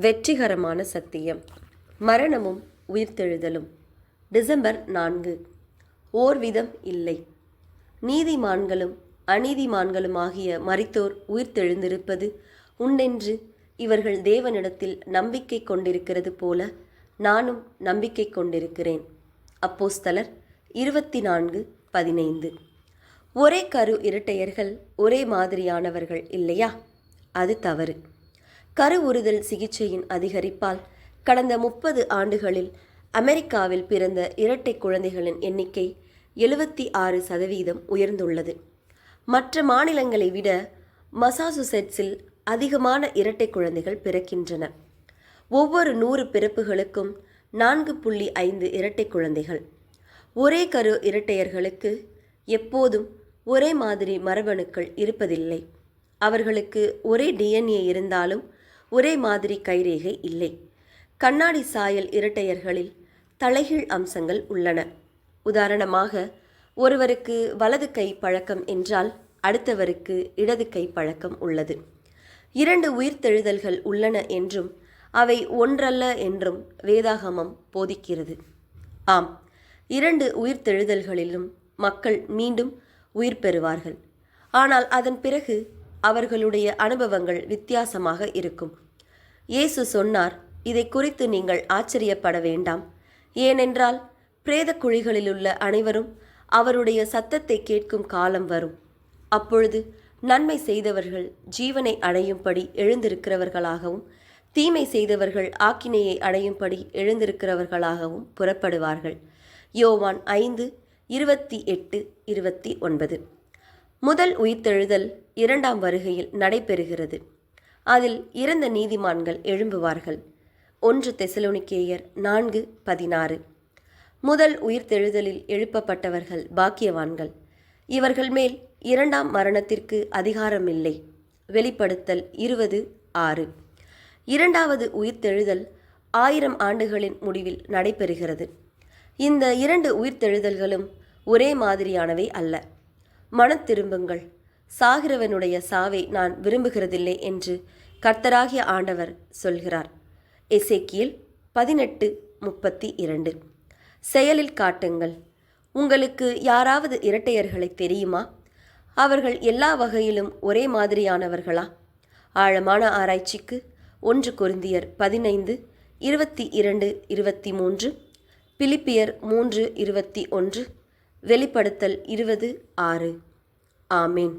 வெற்றிகரமான சத்தியம். மரணமும் உயிர்த்தெழுதலும். டிசம்பர் நான்கு. ஓர்விதம் இல்லை. நீதிமான்களும் ஆகிய மறத்தோர் உயிர்த்தெழுந்திருப்பது உண்டென்று இவர்கள் தேவனிடத்தில் நம்பிக்கை கொண்டிருக்கிறது போல நானும் நம்பிக்கை கொண்டிருக்கிறேன். அப்போஸ்தலர் இருபத்தி நான்கு பதினைந்து. ஒரே கரு இரட்டையர்கள் ஒரே மாதிரியானவர்கள் இல்லையா? அது தவறு. கருவுறுதல் சிகிச்சையின் அதிகரிப்பால் கடந்த முப்பது ஆண்டுகளில் அமெரிக்காவில் பிறந்த இரட்டை குழந்தைகளின் எண்ணிக்கை எழுபத்தி ஆறு சதவீதம் உயர்ந்துள்ளது. மற்ற மாநிலங்களை விட மசாசுசெட்ஸில் அதிகமான இரட்டை குழந்தைகள் பிறக்கின்றன. ஒவ்வொரு நூறு பிறப்புகளுக்கும் நான்கு புள்ளி ஐந்து இரட்டை குழந்தைகள். ஒரே கரு இரட்டையர்களுக்கு எப்போதும் ஒரே மாதிரி மரபணுக்கள் இருப்பதில்லை. அவர்களுக்கு ஒரே டிஎன்ஏ இருந்தாலும் ஒரே மாதிரி கைரேகை இல்லை. கண்ணாடி சாயல் இரட்டையர்களில் தலைகீழ் அம்சங்கள் உள்ளன. உதாரணமாக ஒருவருக்கு வலது கை பழக்கம் என்றால் அடுத்தவருக்கு இடது கை பழக்கம் உள்ளது. இரண்டு உயிர்த்தெழுதல்கள் உள்ளன என்றும் அவை ஒன்றல்ல என்றும் வேதாகமம் போதிக்கிறது. ஆம் இரண்டு உயிர்த்தெழுதல்களிலும் மக்கள் மீண்டும் உயிர் பெறுவார்கள். ஆனால் அதன் பிறகு அவர்களுடைய அனுபவங்கள் வித்தியாசமாக இருக்கும். இயேசு சொன்னார் இதை குறித்து நீங்கள் ஆச்சரியப்பட வேண்டாம். ஏனென்றால் பிரேத குழிகளிலுள்ள அனைவரும் அவருடைய சத்தத்தை கேட்கும் காலம் வரும். அப்பொழுது நன்மை செய்தவர்கள் ஜீவனை அடையும்படி எழுந்திருக்கிறவர்களாகவும் தீமை செய்தவர்கள் ஆக்கினையை அடையும்படி எழுந்திருக்கிறவர்களாகவும் புறப்படுவார்கள். யோவான் ஐந்து இருபத்தி எட்டு இருபத்தி ஒன்பது. முதல் உயிர்த்தெழுதல் இரண்டாம் வருகையில் நடைபெறுகிறது. அதில் இறந்த நீதிமான்கள் எழும்புவார்கள். ஒன்று தெசலோனிக்கேயர் நான்கு பதினாறு. முதல் உயிர்த்தெழுதலில் எழுப்பப்பட்டவர்கள் பாக்கியவான்கள். இவர்கள் மேல் இரண்டாம் மரணத்திற்கு அதிகாரமில்லை. வெளிப்படுத்தல் இருபது ஆறு. இரண்டாவது உயிர்த்தெழுதல் ஆயிரம் ஆண்டுகளின் முடிவில் நடைபெறுகிறது. இந்த இரண்டு உயிர்த்தெழுதல்களும் ஒரே மாதிரியானவை அல்ல. மன திரும்புங்கள். சாகிறவனுடைய சாவை நான் விரும்புகிறதில்லை என்று கர்த்தராகிய ஆண்டவர் சொல்கிறார். எசேக்கியல் பதினெட்டு முப்பத்தி இரண்டு செயலில் காட்டுங்கள். உங்களுக்கு யாராவது இரட்டையர்களை தெரியுமா? அவர்கள் எல்லா வகையிலும் ஒரே மாதிரியானவர்களா? ஆழமான ஆராய்ச்சிக்கு ஒன்று கொருந்தியர் பதினைந்து இருபத்தி இரண்டு இருபத்தி மூன்று பிலிப்பியர் மூன்று இருபத்தி ஒன்று வெளிப்படுத்தல் இருபது ஆறு. ஆமீன்.